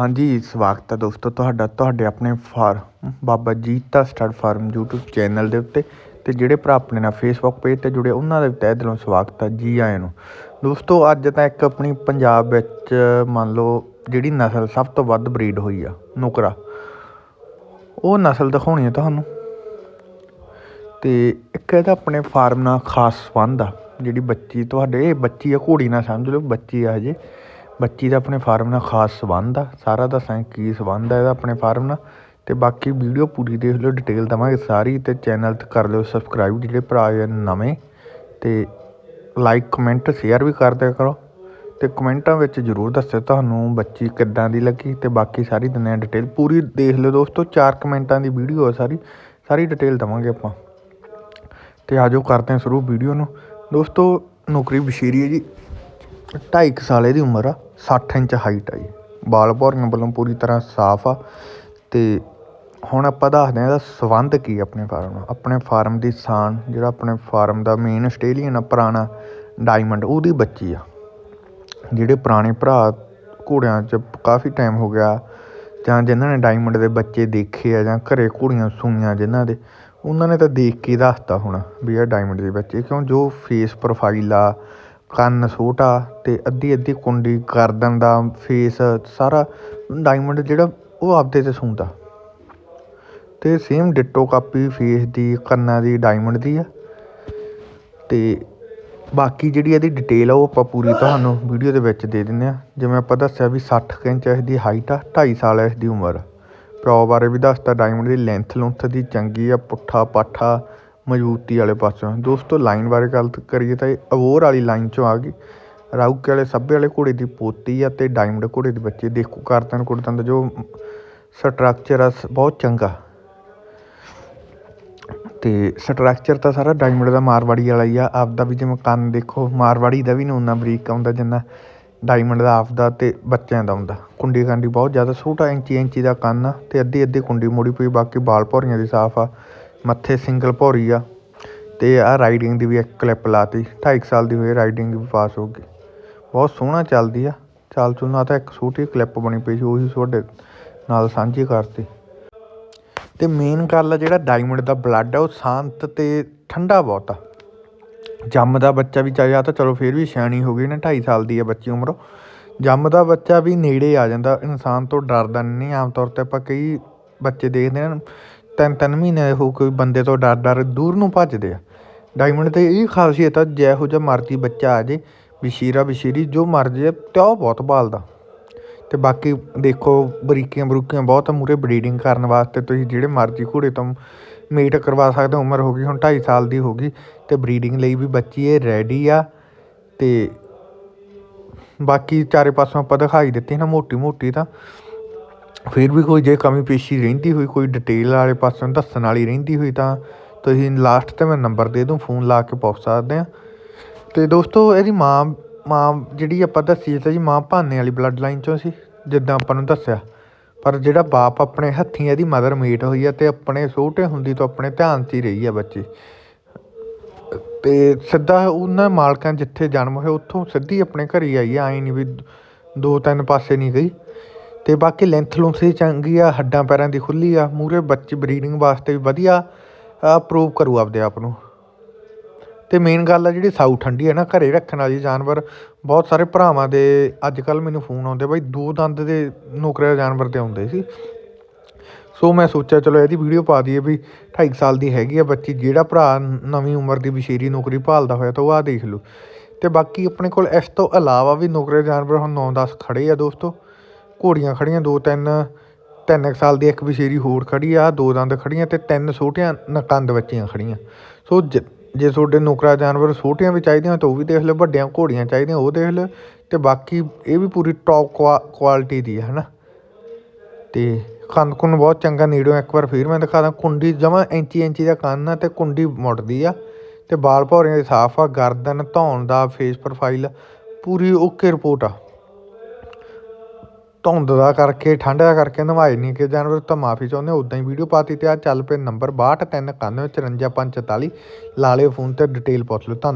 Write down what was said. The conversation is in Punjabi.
ਹਾਂਜੀ, ਸਵਾਗਤ ਹੈ ਦੋਸਤੋ ਤੁਹਾਡਾ, ਤੁਹਾਡੇ ਆਪਣੇ farm Baba Jita stud farm YouTube channel ਦੇ ਉੱਤੇ ਤੇ ਜਿਹੜੇ ਭਰਾ ਆਪਣੇ ਨਾਲ Facebook ਪੇਜ ਤੇ ਜੁੜੇ, ਉਹਨਾਂ ਦੇ ਵੀ ਤਹਿ ਦਿਲੋਂ ਸਵਾਗਤ ਹੈ ਜੀ ਆਇਆਂ ਨੂੰ। ਦੋਸਤੋ, ਅੱਜ ਤਾਂ ਇੱਕ ਆਪਣੀ ਪੰਜਾਬ ਵਿੱਚ ਮੰਨ ਲਓ ਜਿਹੜੀ ਨਸਲ ਸਭ ਤੋਂ ਵੱਧ ਬਰੀਡ ਹੋਈ ਆ, ਨੁਕਰਾ। ਉਹ ਨਸਲ ਦਿਖਾਉਣੀ ਹੈ ਤੁਹਾਨੂੰ। ਤੇ ਇੱਕ ਇਹਦਾ ਆਪਣੇ ਫਾਰਮ ਨਾਲ ਖਾਸ ਸੰਬੰਧ ਆ, ਜਿਹੜੀ ਬੱਚੀ ਤੁਹਾਡੇ, ਇਹ ਬੱਚੀ ਆ ਘੋੜੀ ਨਾ ਸਮਝ ਲਓ, ਬੱਚੀ ਆ ਹਜੇ। ਬੱਚੀ ਦਾ ਆਪਣੇ ਫਾਰਮ ਨਾਲ ਖਾਸ ਸੰਬੰਧ ਆ, ਸਾਰਾ ਦੱਸਾਂ ਕੀ ਸੰਬੰਧ ਆ ਇਹਦਾ ਆਪਣੇ ਫਾਰਮ ਨਾਲ। ਤੇ ਬਾਕੀ ਵੀਡੀਓ ਪੂਰੀ ਦੇਖ ਲਿਓ ਡਿਟੇਲ ਦੇਵਾਂਗੇ ਸਾਰੀ ਅਤੇ ਚੈਨਲ ਤੇ ਕਰ ਲਿਓ ਸਬਸਕ੍ਰਾਈਬ ਜਿਹੜੇ ਭਰਾ ਆ ਨਵੇਂ। ਅਤੇ ਲਾਈਕ ਕਮੈਂਟ ਸ਼ੇਅਰ ਵੀ ਕਰ ਦਿਆ ਕਰੋ। ਅਤੇ ਕਮੈਂਟਾਂ ਵਿੱਚ ਜਰੂਰ ਦੱਸਿਓ ਤੁਹਾਨੂੰ ਬੱਚੀ ਕਿੱਦਾਂ ਦੀ ਲੱਗੀ ਅਤੇ ਬਾਕੀ ਸਾਰੀ ਦਿੰਦੇ ਆ ਡਿਟੇਲ ਪੂਰੀ ਦੇਖ ਲਿਓ ਦੋਸਤੋ, ਚਾਰ ਕਮੈਂਟਾਂ ਦੀ ਵੀਡੀਓ ਆ ਸਾਰੀ ਸਾਰੀ ਡਿਟੇਲ ਦੇਵਾਂਗੇ ਆਪਾਂ। ਤੇ ਆਜੋ ਕਰਦੇ ਹਾਂ ਸ਼ੁਰੂ ਵੀਡੀਓ ਨੂੰ। ਦੋਸਤੋ, ਨੌਕਰੀ ਬਸ਼ੀਰੀ ਹੈ ਜੀ 2.5 ਸਾਲ ਇਹਦੀ ਉਮਰ ਆ। 60 ਇੰਚ ਹਾਈਟ ਆ ਜੀ। ਬਾਲ ਭੌਰੀਆਂ ਵੱਲੋਂ ਪੂਰੀ ਤਰ੍ਹਾਂ ਸਾਫ਼ ਆ। ਤੇ ਹੁਣ ਆਪਾਂ ਦੱਸਦੇ ਹਾਂ ਇਹਦਾ ਸਬੰਧ ਕੀ ਆ ਆਪਣੇ ਫਾਰਮ ਨਾਲ ਆਪਣੇ ਫਾਰਮ ਦੀ ਸਾਨ ਜਿਹੜਾ ਆਪਣੇ ਫਾਰਮ ਦਾ ਮੇਨ ਆਸਟ੍ਰੇਲੀਅਨ ਆ, ਪੁਰਾਣਾ ਡਾਇਮੰਡ ਉਹਦੀ ਬੱਚੀ ਆ। ਜਿਹੜੇ ਪੁਰਾਣੇ ਭਰਾ ਘੋੜਿਆਂ 'ਚ ਕਾਫੀ ਟਾਈਮ ਹੋ ਗਿਆ, ਜਾਂ ਜਿਨ੍ਹਾਂ ਨੇ ਡਾਇਮੰਡ ਦੇ ਬੱਚੇ ਦੇਖੇ ਆ, ਜਾਂ ਘਰੇ ਘੋੜੀਆਂ ਸੂਈਆਂ ਜਿਨ੍ਹਾਂ ਦੇ, ਉਹਨਾਂ ਨੇ ਤਾਂ ਦੇਖ ਕੇ ਦੱਸਤਾ ਹੋਣਾ ਵੀ ਇਹ ਡਾਇਮੰਡ ਦੇ ਬੱਚੇ ਕਿਉਂ? ਜੋ ਫੇਸ ਪ੍ਰੋਫਾਈਲ ਆ ਕੰਨ ਛੋਟਾ ਅਤੇ ਅੱਧੀ ਅੱਧੀ ਕੁੰਡੀ ਗਰਦਨ ਦਾ ਫੇਸ ਸਾਰਾ ਡਾਇਮੰਡ ਜਿਹੜਾ ਉਹ ਆਪਦੇ ਤੇ ਸੂੰਦਾ ਅਤੇ ਸੇਮ ਡਿਟੋ ਕਾਪੀ ਫੇਸ ਦੀ, ਕੰਨਾਂ ਦੀ ਡਾਇਮੰਡ ਦੀ ਆ। ਅਤੇ ਬਾਕੀ ਜਿਹੜੀ ਇਹਦੀ ਡਿਟੇਲ ਆ, ਉਹ ਆਪਾਂ ਪੂਰੀ ਤੁਹਾਨੂੰ ਵੀਡੀਓ ਦੇ ਵਿੱਚ ਦੇ ਦਿੰਦੇ ਹਾਂ ਜਿਵੇਂ ਆਪਾਂ ਦੱਸਿਆ ਵੀ 60 ਇੰਚ ਇਸ ਦੀ ਹਾਈਟ ਆ, ਢਾਈ ਸਾਲ ਇਸਦੀ ਉਮਰ। ਪਿਓ ਬਾਰੇ ਵੀ ਦੱਸਤਾ ਡਾਇਮੰਡ ਦੀ ਲੈਂਥ ਲੁੰਥ ਦੀ ਚੰਗੀ ਆ, ਪੁੱਠਾ, ਪਾਠਾ ਮਜ਼ਬੂਤੀ ਵਾਲੇ ਪਾਸਿਓਂ। ਦੋਸਤੋ ਲਾਈਨ ਬਾਰੇ ਗੱਲ ਕਰੀਏ ਤਾਂ ਇਹ ਅਬੋਰ ਵਾਲੀ ਲਾਈਨ ਚੋਂ ਆ ਗਈ। ਰਾਊਕੇ ਵਾਲੇ ਸੱਭੇ ਵਾਲੇ ਘੋੜੇ ਦੀ ਪੋਤੀ ਆ ਅਤੇ ਡਾਇਮੰਡ ਘੋੜੇ ਦੇ ਬੱਚੇ। ਦੇਖੋ, ਕਰਤਨ ਕੁੜਤਨ ਦਾ ਜੋ ਸਟਰਕਚਰ ਆ ਬਹੁਤ ਚੰਗਾ। ਅਤੇ ਸਟਰਕਚਰ ਤਾਂ ਸਾਰਾ ਡਾਇਮੰਡ ਦਾ ਮਾਰਵਾੜੀ ਵਾਲਾ ਹੀ ਆ। ਆਪਦਾ ਵੀ ਜਿਵੇਂ ਕੰਨ ਦੇਖੋ, ਮਾਰਵਾੜੀ ਦਾ ਵੀ ਨਹੀਂ ਉਨਾ ਬਰੀਕ ਆਉਂਦਾ ਜਿੰਨਾ ਡਾਇਮੰਡ ਦਾ ਆਪਦਾ ਅਤੇ ਬੱਚਿਆਂ ਦਾ ਆਉਂਦਾ। ਕੁੰਡੀ ਕਾਂਡੀ ਬਹੁਤ ਜ਼ਿਆਦਾ ਛੋਟਾ ਇੰਚੀ ਇੰਚੀ ਦਾ ਕੰਨ ਆ ਅਤੇ ਅੱਧੀ ਅੱਧੀ ਕੁੰਡੀ ਮੁੜੀ ਪਈ, ਬਾਕੀ ਬਾਲ ਭੌਰੀਆਂ ਦੀ ਸਾਫ਼ ਆ। ਮੱਥੇ ਸਿੰਗਲ ਭੌਰੀ ਆ। ਤੇ ਆ ਰਾਈਡਿੰਗ ਦੀ ਵੀ ਇੱਕ ਕਲਿੱਪ ਲਾਤੀ। 2.5 ਸਾਲ ਦੀ ਹੋਈ ਰਾਈਡਿੰਗ ਵੀ ਪਾਸ ਹੋ ਗਈ। ਬਹੁਤ ਸੋਹਣਾ ਚੱਲਦੀ ਆ। ਚਾਲ ਚੁਲਣਾ ਤਾਂ ਇੱਕ ਛੋਟੀ ਕਲਿੱਪ ਬਣੀ ਪਈ ਸੀ, ਉਹੀ ਤੁਹਾਡੇ ਨਾਲ ਸਾਂਝੀ ਕਰਤੀ। ਤੇ ਮੇਨ ਗੱਲ ਆ ਜਿਹੜਾ ਡਾਇਮੰਡ ਦਾ ਬਲੱਡ ਆ, ਉਹ ਸ਼ਾਂਤ ਤੇ ਠੰਡਾ ਬਹੁਤ ਆ। ਜੰਮਦਾ ਬੱਚਾ ਵੀ ਚਾਹੇ ਆ ਤਾਂ ਚਲੋ ਫਿਰ ਵੀ ਸਿਆਣੀ ਹੋ ਗਈ ਨਾ 2.5 ਸਾਲ ਦੀ ਆ ਬੱਚੀ ਉਮਰੋਂ। ਜੰਮਦਾ ਬੱਚਾ ਵੀ ਨੇੜੇ ਆ ਜਾਂਦਾ। ਇਨਸਾਨ ਤੋਂ ਡਰਦਾ ਨਹੀਂ। ਆਮ ਤੌਰ ਤੇ ਆਪਾਂ ਕਈ ਬੱਚੇ ਦੇਖਦੇ ਹਾਂ ਤਿੰਨ ਤਿੰਨ ਮਹੀਨੇ ਉਹ ਕੋਈ ਬੰਦੇ ਤੋਂ ਡਰ ਡਰ ਦੂਰ ਨੂੰ ਭੱਜਦੇ ਆ। ਡਾਇਮੰਡ ਤੇ ਇਹ ਖਾਸੀਅਤ ਆ, ਜਿਹੋ ਜਿਹਾ ਮਰਜ਼ੀ ਬੱਚਾ ਆ ਜੇ ਬਸ਼ੀਰਾ ਬਸ਼ੀਰੀ ਜੋ ਮਰਜ਼ੀ ਆ, ਤੇ ਉਹ ਬਹੁਤ ਭਾਲਦਾ। ਅਤੇ ਬਾਕੀ ਦੇਖੋ, ਬਰੀਕੀਆਂ ਬਰੂਕੀਆਂ ਬਹੁਤ ਮੂਹਰੇ ਬਰੀਡਿੰਗ ਕਰਨ ਵਾਸਤੇ ਤੁਸੀਂ ਜਿਹੜੇ ਮਰਜ਼ੀ ਘੋੜੇ ਤੋਂ ਮੀਟ ਕਰਵਾ ਸਕਦੇ ਹੋ, ਉਮਰ ਹੋ ਗਈ, ਹੁਣ ਢਾਈ ਸਾਲ ਦੀ ਹੋ ਗਈ ਅਤੇ ਬਰੀਡਿੰਗ ਲਈ ਵੀ ਬੱਚੀ ਇਹ ਰੈਡੀ ਆ ਅਤੇ ਬਾਕੀ ਚਾਰੇ ਪਾਸੋਂ ਆਪਾਂ ਦਿਖਾਈ ਦਿੱਤੀ ਨਾ ਮੋਟੀ ਮੋਟੀ ਤਾਂ ਫਿਰ ਵੀ ਕੋਈ ਜੇ ਕਮੀ ਪੇਸ਼ੀ ਰਹਿੰਦੀ ਹੋਈ, ਕੋਈ ਡਿਟੇਲ ਵਾਲੇ ਪਾਸਿਓਂ ਦੱਸਣ ਵਾਲੀ ਰਹਿੰਦੀ ਹੋਈ ਤਾਂ ਤੁਸੀਂ ਲਾਸਟ ਤੇ ਮੈਂ ਨੰਬਰ ਦੇ ਦੂੰ ਫੋਨ ਲਾ ਕੇ ਪੁੱਛ ਸਕਦੇ ਆ ਅਤੇ ਦੋਸਤੋ, ਇਹਦੀ ਮਾਂ ਮਾਂ ਜਿਹੜੀ ਆਪਾਂ ਦੱਸੀ ਤਾਂ ਜੀ ਮਾਂ ਭਾਨੇ ਵਾਲੀ ਬਲੱਡ ਲਾਈਨ ਚੋਂ ਸੀ, ਜਿੱਦਾਂ ਆਪਾਂ ਨੂੰ ਦੱਸਿਆ। ਪਰ ਜਿਹੜਾ ਬਾਪ ਆਪਣੇ ਹੱਥੀਂ ਇਹਦੀ ਮਦਰ ਮੀਟ ਹੋਈ ਆ ਅਤੇ ਆਪਣੇ ਛੋਟੇ ਹੁੰਦੀ ਤੋਂ ਆਪਣੇ ਧਿਆਨ 'ਚ ਹੀ ਰਹੀ ਆ ਬੱਚੀ। ਅਤੇ ਸਿੱਧਾ ਉਹਨਾਂ ਮਾਲਕਾਂ ਜਿੱਥੇ ਜਨਮ ਹੋਇਆ, ਉੱਥੋਂ ਸਿੱਧੀ ਆਪਣੇ ਘਰੇ ਆਈ ਆ, ਐ ਨਹੀਂ ਵੀ ਦੋ ਤਿੰਨ ਪਾਸੇ ਨਹੀਂ ਗਈ। ਅਤੇ ਬਾਕੀ ਲੈਂਥ ਲੂੰਥ ਦੀ ਚੰਗੀ ਆ, ਹੱਡਾਂ ਪੈਰਾਂ ਦੀ ਖੁੱਲ੍ਹੀ ਆ, ਮੂਹਰੇ ਬੱਚੇ ਬਰੀਡਿੰਗ ਵਾਸਤੇ ਵੀ ਵਧੀਆ ਪ੍ਰੂਵ ਕਰੂ ਆਪਦੇ ਆਪ ਨੂੰ। ਅਤੇ ਮੇਨ ਗੱਲ ਆ ਜਿਹੜੀ ਸਾਊ ਠੰਡੀ ਹੈ ਨਾ, ਘਰੇ ਰੱਖਣ ਵਾਲੀ ਜਾਨਵਰ, ਬਹੁਤ ਸਾਰੇ ਭਰਾਵਾਂ ਦੇ ਅੱਜ ਕੱਲ੍ਹ ਮੈਨੂੰ ਫੋਨ ਆਉਂਦੇ ਬਾਈ ਦੋ ਦੰਦ ਦੇ ਨੌਕਰੇ ਜਾਨਵਰ ਦੇ ਆਉਂਦੇ ਸੀ। ਸੋ ਮੈਂ ਸੋਚਿਆ, ਚਲੋ ਇਹਦੀ ਵੀਡੀਓ ਪਾ ਦਈਏ ਵੀ 2.5 ਸਾਲ ਦੀ ਹੈਗੀ ਆ ਬੱਚੀ, ਜਿਹੜਾ ਭਰਾ ਨਵੀਂ ਉਮਰ ਦੀ ਬਸ਼ੀਰੀ ਨੌਕਰੀ ਭਾਲਦਾ ਹੋਇਆ, ਤਾਂ ਉਹ ਆ ਦੇਖ ਲਓ ਤੇ ਬਾਕੀ ਆਪਣੇ ਕੋਲ ਇਸ ਤੋਂ ਇਲਾਵਾ ਵੀ ਨੌਕਰੇ ਜਾਨਵਰ ਹੁਣ 9-10 ਖੜੇ ਆ ਦੋਸਤੋ। ਘੋੜੀਆਂ ਖੜ੍ਹੀਆਂ, ਦੋ ਤਿੰਨ ਤਿੰਨ ਕੁ ਸਾਲ ਦੀ ਇੱਕ ਬਸ਼ੀਰੀ ਹੋਰ ਖੜ੍ਹੀ ਆ, ਦੋ ਦੰਦ ਖੜ੍ਹੀਆਂ ਅਤੇ ਤਿੰਨ ਛੋਟੀਆਂ ਨਕੰਦ ਬੱਚੀਆਂ ਖੜ੍ਹੀਆਂ। ਸੋ ਜੇ ਤੁਹਾਡੇ ਨੁਕਰਾ ਜਾਨਵਰ ਛੋਟੀਆਂ ਵੀ ਚਾਹੀਦੀਆਂ ਤਾਂ ਉਹ ਵੀ ਦੇਖ ਲਿਓ ਵੱਡੀਆਂ ਘੋੜੀਆਂ ਚਾਹੀਦੀਆਂ ਉਹ ਦੇਖ ਲਿਓ ਅਤੇ ਬਾਕੀ ਇਹ ਵੀ ਪੂਰੀ ਟੋਪ ਕੁਆ ਕੁਆਲਿਟੀ ਦੀ ਹੈ ਨਾ ਅਤੇ ਕੰਨ ਕੁੰਨ ਬਹੁਤ ਚੰਗਾ ਨੇੜਿਓਂ ਇੱਕ ਵਾਰ ਫਿਰ ਮੈਂ ਦਿਖਾ ਦਾਂ, ਕੁੰਡੀ ਜਮਾ ਇੰਚੀ ਇੰਚੀ ਦਾ ਕੰਨ ਆ ਅਤੇ ਕੁੰਡੀ ਮੁੜਦੀ ਆ ਅਤੇ ਬਾਲ ਭੌਰੇ ਦੇ ਸਾਫ਼ ਆ, ਗਰਦਨ ਧੌਣ ਦਾ ਫੇਸ ਪ੍ਰੋਫਾਈਲ ਪੂਰੀ ਓਕੇ ਰਿਪੋਰਟ ਆ। ਧੁੰਦ ਦਾ ਕਰਕੇ, ਠੰਡ ਦਾ ਕਰਕੇ ਨਵਾਏ ਨਹੀਂ ਕਿ ਜਾਨਵਰ ਤਾਂ ਮਾਫੀ ਚਾਹੁੰਦੇ ਉਦਾਂ ਹੀ ਵੀਡੀਓ ਪਾਤੀ ਤੇ ਆ ਚੱਲ ਪਏ ਨੰਬਰ 62 391 54 544 ਲਾ ਲਿਓ ਫੋਨ ਤੇ ਡਿਟੇਲ ਪੁੱਛ ਲਿਓ ਧੰਨ